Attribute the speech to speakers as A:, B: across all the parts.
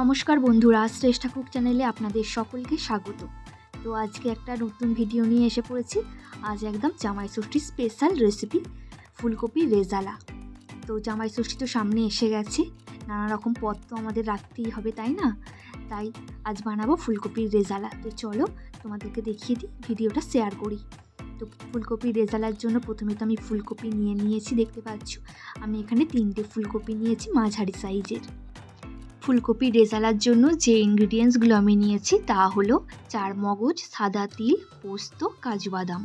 A: নমস্কার বন্ধুরা, শ্রেষ্ঠা কুক চ্যানেলে আপনাদের সকলকে স্বাগত। তো আজকে একটা নতুন ভিডিও নিয়ে এসে পড়েছি। আজ একদম জামাই ষষ্ঠীর স্পেশাল রেসিপি ফুলকপি রেজালা। তো জামাই ষষ্ঠী তো সামনে এসে গেছে। নানা রকম পদ তো আমাদের রাখতেই হবে, তাই না? তাই আজ বানাবো ফুলকপির রেজালা। তো চলো তোমাদেরকে দেখিয়ে দিই, ভিডিওটা শেয়ার করি। তো ফুলকপির রেজালার জন্য প্রথমে তো আমি ফুলকপি নিয়ে নিয়েছি, দেখতে পাচ্ছ? আমি এখানে তিনটে ফুলকপি নিয়েছি, মাঝারি সাইজের ফুলকপি রেজালার জন্য যে ইনগ্রিডিয়েন্টসগুলো আমি নিয়েছি তা হলো চার মগজ, সাদা তিল, পোস্ত, কাজু বাদাম।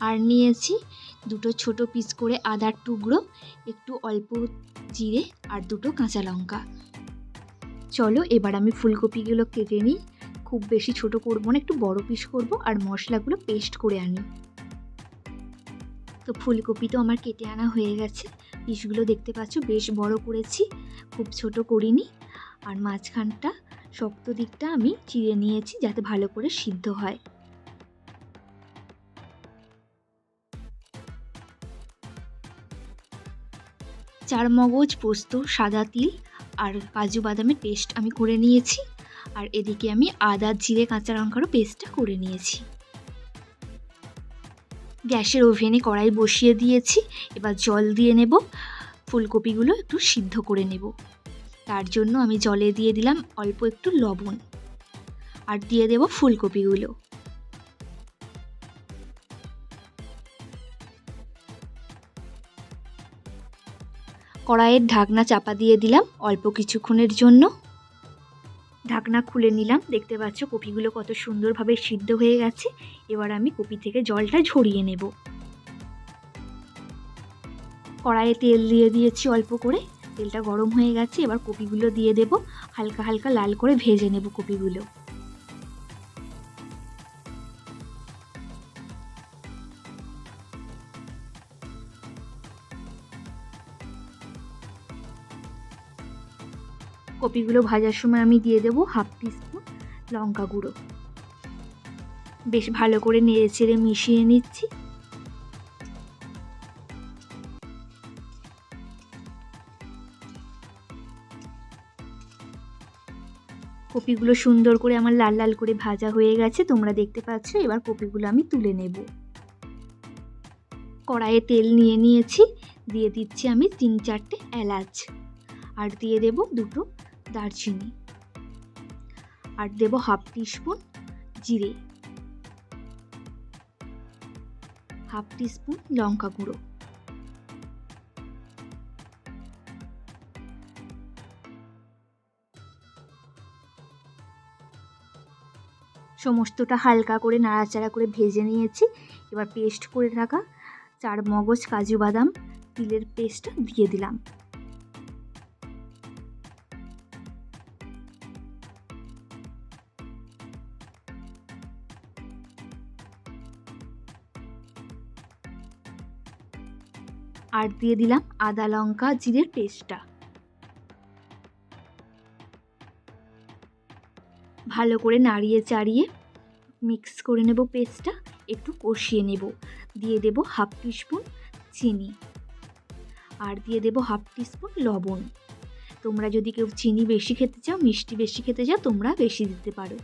A: আর নিয়েছি দুটো ছোট পিস করে আদার টুকরো, একটু অল্প জিরে আর দুটো কাঁচা লঙ্কা। চলো এবার আমি ফুলকপিগুলো কেটে নিই। খুব বেশি ছোট করব না, একটু বড় পিস করব আর মশলাগুলো পেস্ট করে আনি। তো ফুলকপি তো আমার কেটে আনা হয়ে গেছে। পিসগুলো দেখতে পাচ্ছ, বেশ বড় করেছি, খুব ছোট করিনি। আর মাঝখানটা শক্ত দিকটা আমি চিড়ে নিয়েছি যাতে ভালো করে সিদ্ধ হয়। চার মগজ পোস্ত, সাদা তিল আর কাজু বাদামের পেস্ট আমি করে নিয়েছি। আর এদিকে আমি আদা, জিরে, কাঁচা লঙ্কারও পেস্টটা করে নিয়েছি। গ্যাসের ওভেনে কড়াই বসিয়ে দিয়েছি। এবার জল দিয়ে নেব। ফুলকপিগুলো একটু সিদ্ধ করে নেব। তার জন্য আমি জলে দিয়ে দিলাম অল্প একটু লবণ। আর দিয়ে দেব ফুলকপিগুলো। কড়াইয়ের ঢাকনা চাপা দিয়ে দিলাম অল্প কিছুক্ষণের জন্য। ঢাকনা খুলে নিলাম। দেখতে পাচ্ছ কপিগুলো কত সুন্দরভাবে সিদ্ধ হয়ে গেছে। এবার আমি কপি থেকে জলটা ঝরিয়ে নেব। কড়াইয়ে তেল দিয়ে দিয়েছি অল্প করে। তেলটা গরম হয়ে গেছে, এবার কপিগুলো দিয়ে দেব। হালকা হালকা লাল করে ভেজে নেব কপিগুলো। কপিগুলো ভাজার সময় আমি দিয়ে দেবো হাফ টিস্পুন লঙ্কা গুঁড়ো। বেশ ভালো করে নেড়ে চেড়ে মিশিয়ে নিচ্ছি। কপিগুলো সুন্দর করে আমার লাল লাল করে ভাজা হয়ে গেছে, তোমরা দেখতে পাচ্ছ, এবার কপিগুলো আমি তুলে নেব। কড়াইয়ে তেল নিয়ে নিয়েছি, দিয়ে দিচ্ছি আমি তিন চারটে এলাচ। আর দিয়ে দেব দুটো দারচিনি। আর দেব হাফ টিস্পুন জিরে। হাফ টিস্পুন লঙ্কা গুঁড়ো। সমস্তটা হালকা করে নাড়াচাড়া করে ভেজে নিয়েছি। এবার পেস্ট করে রাখা চার মগজ কাজু বাদাম, তিলের পেস্টটা দিয়ে দিলাম। আর দিয়ে দিলাম আদা লঙ্কা জিরের পেস্টটা। ভালো করে নাড়িয়ে চাড়িয়ে মিক্স করে নেব পেস্টটা, একটু কষিয়ে নেব। দিয়ে দেব হাফ টিস্পুন চিনি আর দিয়ে দেব হাফ টিস্পুন লবণ। তোমরা যদি কেউ চিনি বেশি খেতে চাও, মিষ্টি বেশি খেতে চাও, তোমরা বেশি দিতে পারো।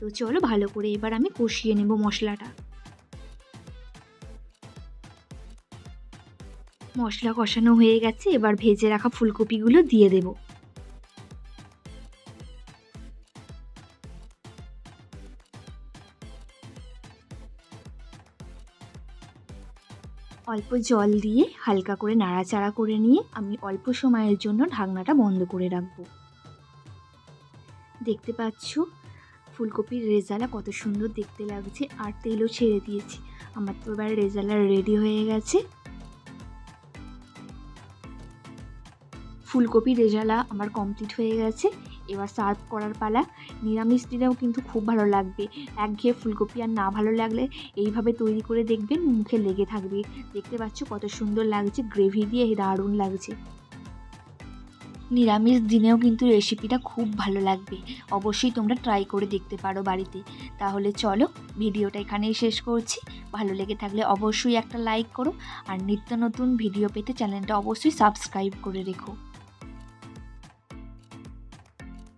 A: তো চলো ভালো করে এবার আমি কষিয়ে নেব মশলাটা। মশলা কষানো হয়ে গেছে, এবার ভেজে রাখা ফুলকপিগুলো দিয়ে দেব। অল্প জল দিয়ে হালকা করে নাড়াচাড়া করে নিয়ে আমি অল্প সময়ের জন্য ঢাকনাটা বন্ধ করে রাখব। দেখতে পাচ্ছ, ফুলকপির রেজালা কত সুন্দর দেখতে লাগছে, আর তেলও ছেড়ে দিয়েছি। আমার তো এবার রেজালা রেডি হয়ে গেছে। ফুলকপি রেজালা আমার কমপ্লিট হয়ে গেছে। এবার সার্ভ করার পালা। নিরামিষ দিনেও কিন্তু খুব ভালো লাগবে। একঘেয়ে ফুলকপি আর না ভালো লাগলে এইভাবে তৈরি করে দেখবেন, মুখে লেগে থাকবে। দেখতে পাচ্ছ কত সুন্দর লাগছে গ্রেভি দিয়ে দারুণ লাগছে। নিরামিষ দিনেও কিন্তু রেসিপিটা খুব ভালো লাগবে। অবশ্যই তোমরা ট্রাই করে দেখতে পারো বাড়িতে। তাহলে চলো, ভিডিওটা এখানেই শেষ করছি। ভালো লেগে থাকলে অবশ্যই একটা লাইক করো। আর নিত্য নতুন ভিডিও পেতে চ্যানেলটা অবশ্যই সাবস্ক্রাইব করে রেখো।